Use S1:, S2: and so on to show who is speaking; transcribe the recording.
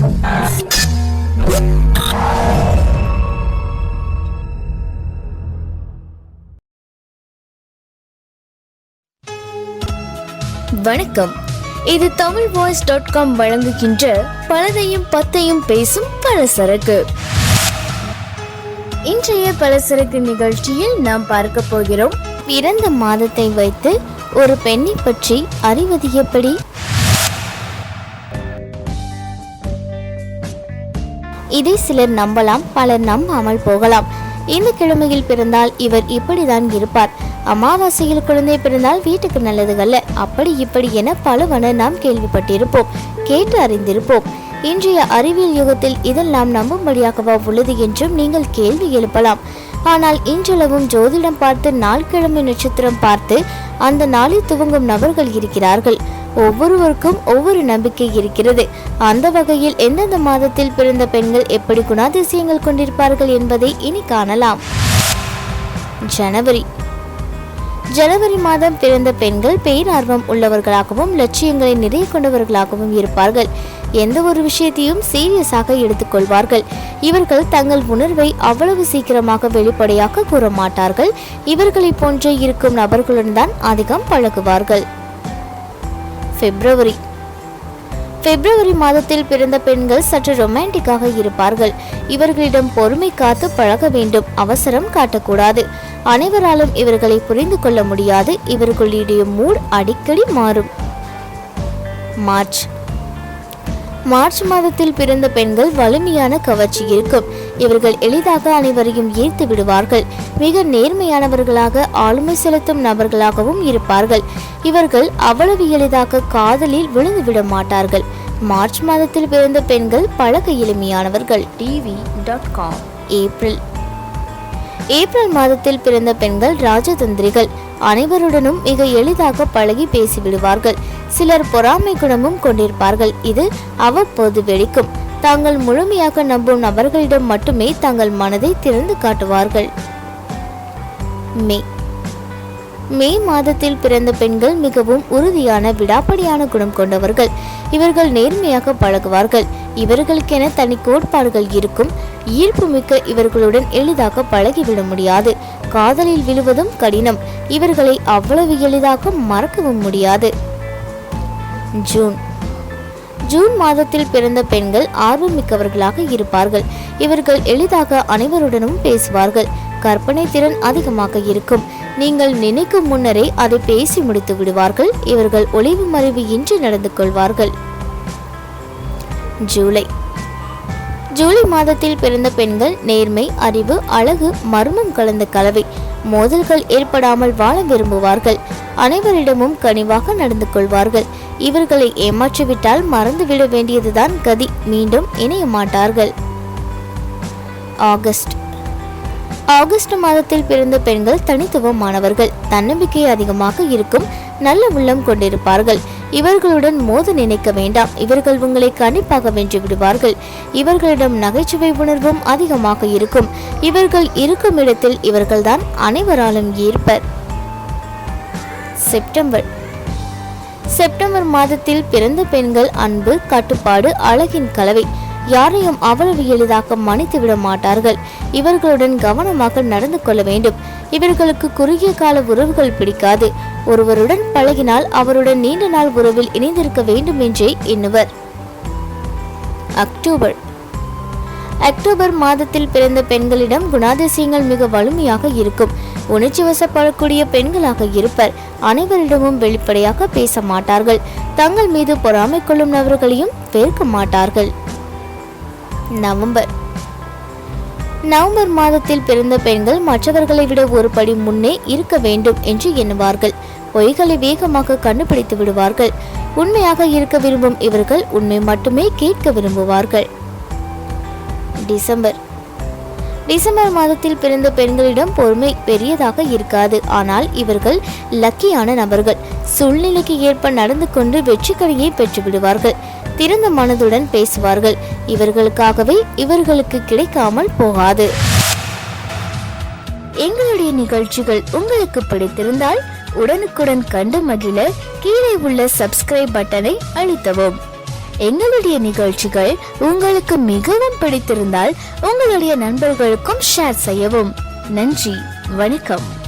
S1: வணக்கம். இது Tamil voice dot com வழங்குகின்ற பலதையும் பத்தையும் பேசும் பலசரக்கு. இன்றைய பலசரக்கு நிகழ்ச்சியில் நாம் பார்க்க போகிறோம் பிறந்த மாதத்தை வைத்து ஒரு பெண்ணை பற்றி அறிவது எப்படி? இதை சிலர் நம்பலாம் பலர் நம்பாமல் போகலாம். இந்த கிழமையில் பிறந்தால் இவர் இப்படிதான் இருப்பார். அமாவாசையில் குழந்தை பிறந்தால் வீட்டுக்கு நல்லதுகல்ல. அப்படி இப்படி என பலவன நாம் கேள்விப்பட்டிருப்போம் கேட்டு அறிந்திருப்போம். இன்றைய அறிவியல் யுகத்தில் இதெல்லாம் நம்பும்படியாகவா உள்ளது என்றும் நீங்கள் கேள்வி எழுப்பலாம். ஆனால் இன்றளவும் ஜோதிடம் பார்த்து நாள் கிழமை நட்சத்திரம் பார்த்து அந்த நாளில் துவங்கும் நபர்கள் இருக்கிறார்கள். ஒவ்வொருவருக்கும் ஒவ்வொரு நம்பிக்கை இருக்கிறது. அந்த வகையில் எந்தெந்த மாதத்தில் பிறந்த பெண்கள் எப்படி குணாதிசயங்கள் கொண்டிருப்பார்கள் என்பதை இனி காணலாம். ஜனவரி. ஜனவரி மாதம் பிறந்த பெண்கள் பேரார்வம் உள்ளவர்களாகவும் லட்சியங்களை நிறைய கொண்டவர்களாகவும் இருப்பார்கள். எந்த ஒரு விஷயத்தையும் சீரியஸாக எடுத்துக்கொள்வார்கள். இவர்கள் தங்கள் உணர்வை அவ்வளவு சீக்கிரமாக வெளிப்படையாக கூற மாட்டார்கள் இவர்களை போன்று இருக்கும் நபர்களுடன் தான் அதிகம் பழகுவார்கள். பிப்ரவரி. பிப்ரவரி மாதத்தில் பிறந்த பெண்கள் சற்று ரொமான்டிக்காக இருப்பார்கள். இவர்களிடம் பொறுமை காத்து பழக வேண்டும். அவசரம் காட்டக்கூடாது. அனைவராலும் இவர்களை புரிந்து கொள்ள முடியாது. இவர்களுடைய மூட் அடிக்கடி மாறும். மார்ச். மார்ச் மாதத்தில் பிறந்த பெண்கள் வலிமையான கவர்ச்சி இருக்கும். இவர்கள் எளிதாக அனைவரையும் ஈர்த்து விடுவார்கள். மிக நேர்மையானவர்களாக ஆளுமை செலுத்தும் நபர்களாகவும் இருப்பார்கள். இவர்கள் அவ்வளவு எளிதாக காதலில் விழுந்து விட மாட்டார்கள். மார்ச் மாதத்தில் பிறந்த பெண்கள் பழக எளிமையானவர்கள். TV dot com. April. April மாதத்தில் பிறந்த பெண்கள் ராஜதந்திரிகள். அனைவருடனும் மிக எளிதாக பழகி பேசிவிடுவார்கள். சிலர் பொறாமை குணமும் கொண்டிருப்பார்கள். இது அவ்வப்போது வெடிக்கும். தாங்கள் முழுமையாக நம்பும் நபர்களிடம் மட்டுமே தங்கள் மனதை திறந்து காட்டுவார்கள். மே. மே மாதத்தில் பிறந்த பெண்கள் மிகவும் உறுதியான விடாப்படியான குணம் கொண்டவர்கள். இவர்கள் நேர்மையாக பழகுவார்கள். இவர்களுக்கென தனி கோட்பாடுகள் இருக்கும். ஈர்ப்பு மிக்க இவர்களுடன் எளிதாக பழகிவிட முடியாது. காதலில் விழுவதும் கடினம். இவர்களை அவ்வளவு எளிதாக மறக்கவும் முடியாது. ஜூன். ஜூன் மாதத்தில் பிறந்த பெண்கள் ஆர்வமிக்கவர்களாக இருப்பார்கள். இவர்கள் எளிதாக அனைவருடனும் பேசுவார்கள். கற்பனை திறன் அதிகமாக இருக்கும். நீங்கள் நினைக்கும் முன்னரே அதை பேசி முடித்து விடுவார்கள். இவர்கள் ஒளிவு மறைவு இன்றி நடந்து கொள்வார்கள். ஜூலை ஜூலை மாதத்தில் பிறந்த பெண்கள் நேர்மை அறிவு அழகு மர்மம் கலந்த கலவை மோதல்கள் ஏற்படாமல் வாழ விரும்புவார்கள். அனைவரிடமும் கனிவாக நடந்து கொள்வார்கள். இவர்களை ஏமாற்றிவிட்டால் மறந்துவிட வேண்டியதுதான் கதி. மீண்டும் இணைய மாட்டார்கள். ஆகஸ்ட். ஆகஸ்ட் மாதத்தில் பிறந்த பெண்கள் தனித்துவமானவர்கள். தன்னம்பிக்கை அதிகமாக இருக்கும். நல்ல உள்ளம் கொண்டிருப்பார்கள். இவர்களுடன் மோத நினைக்க வேண்டாம். இவர்கள் உங்களை கண்டிப்பாக வென்று விடுவார்கள். இவர்களிடம் நகைச்சுவை உணர்வும் அதிகமாக இருக்கும். இவர்கள் இருக்கும் இடத்தில் இவர்கள்தான் அனைவராலும் ஈர்ப்பர் செப்டம்பர். செப்டம்பர் மாதத்தில் பிறந்த பெண்கள் அன்பு கட்டுப்பாடு அழகின் கலவை. யாரையும் அவ்வளவு எளிதாக மன்னித்து விட மாட்டார்கள். இவர்களுடன் கவனமாக நடந்து கொள்ள வேண்டும். இவர்களுக்கு குறுகிய கால உறவுகள் பிடிக்காது. ஒருவருடன் பழகினால் அவருடன் நீண்ட நாள் உறவில் இணைந்திருக்க வேண்டும் என்றே எண்ணுவர். அக்டோபர். அக்டோபர் மாதத்தில் பிறந்த பெண்களிடம் குணாதிசயங்கள் மிக வலிமையாக இருக்கும். உணர்ச்சி வசப்படக்கூடிய பெண்களாக இருப்பர். அனைவரிடமும் வெளிப்படையாக பேச மாட்டார்கள். தங்கள் மீது பொறாமை கொள்ளும் நபர்களையும் வெறுக்க மாட்டார்கள். நவம்பர். நவம்பர் மாதத்தில் பிறந்த பெண்கள் மற்றவர்களை விட ஒரு படி முன்னே இருக்க வேண்டும் என்று எண்ணுவார்கள். பொய்களை வேகமாக கண்டுபிடித்து விடுவார்கள். உண்மையாக இருக்க விரும்பும் இவர்கள் உண்மை மட்டுமே கேட்க விரும்புவார்கள். டிசம்பர். டிசம்பர் மாதத்தில் பிறந்த பெண்களிடம் பொறுமை பெரியதாக இருக்காது. ஆனால் இவர்கள் லக்கியான நபர்கள். சூழ்நிலைக்கு ஏற்ப நடந்து கொண்டு வெற்றிக்கடையை பெற்றுவிடுவார்கள். பெற்று விடுவார்கள் திறந்த மனதுடன் பேசுவார்கள். இவர்களுக்காகவே இவர்களுக்கு கிடைக்காமல் போகாது. எங்களுடைய நிகழ்ச்சிகள் உங்களுக்கு பிடித்திருந்தால் உடனுக்குடன் கண்டு மகிழ கீழே உள்ள சப்ஸ்கிரைப் பட்டனை அழுத்தவும். எங்களுடைய நிகழ்ச்சிகள் உங்களுக்கு மிகவும் பிடித்திருந்தால் உங்களுடைய நண்பர்களுக்கும் ஷேர் செய்யவும். நன்றி வணக்கம்.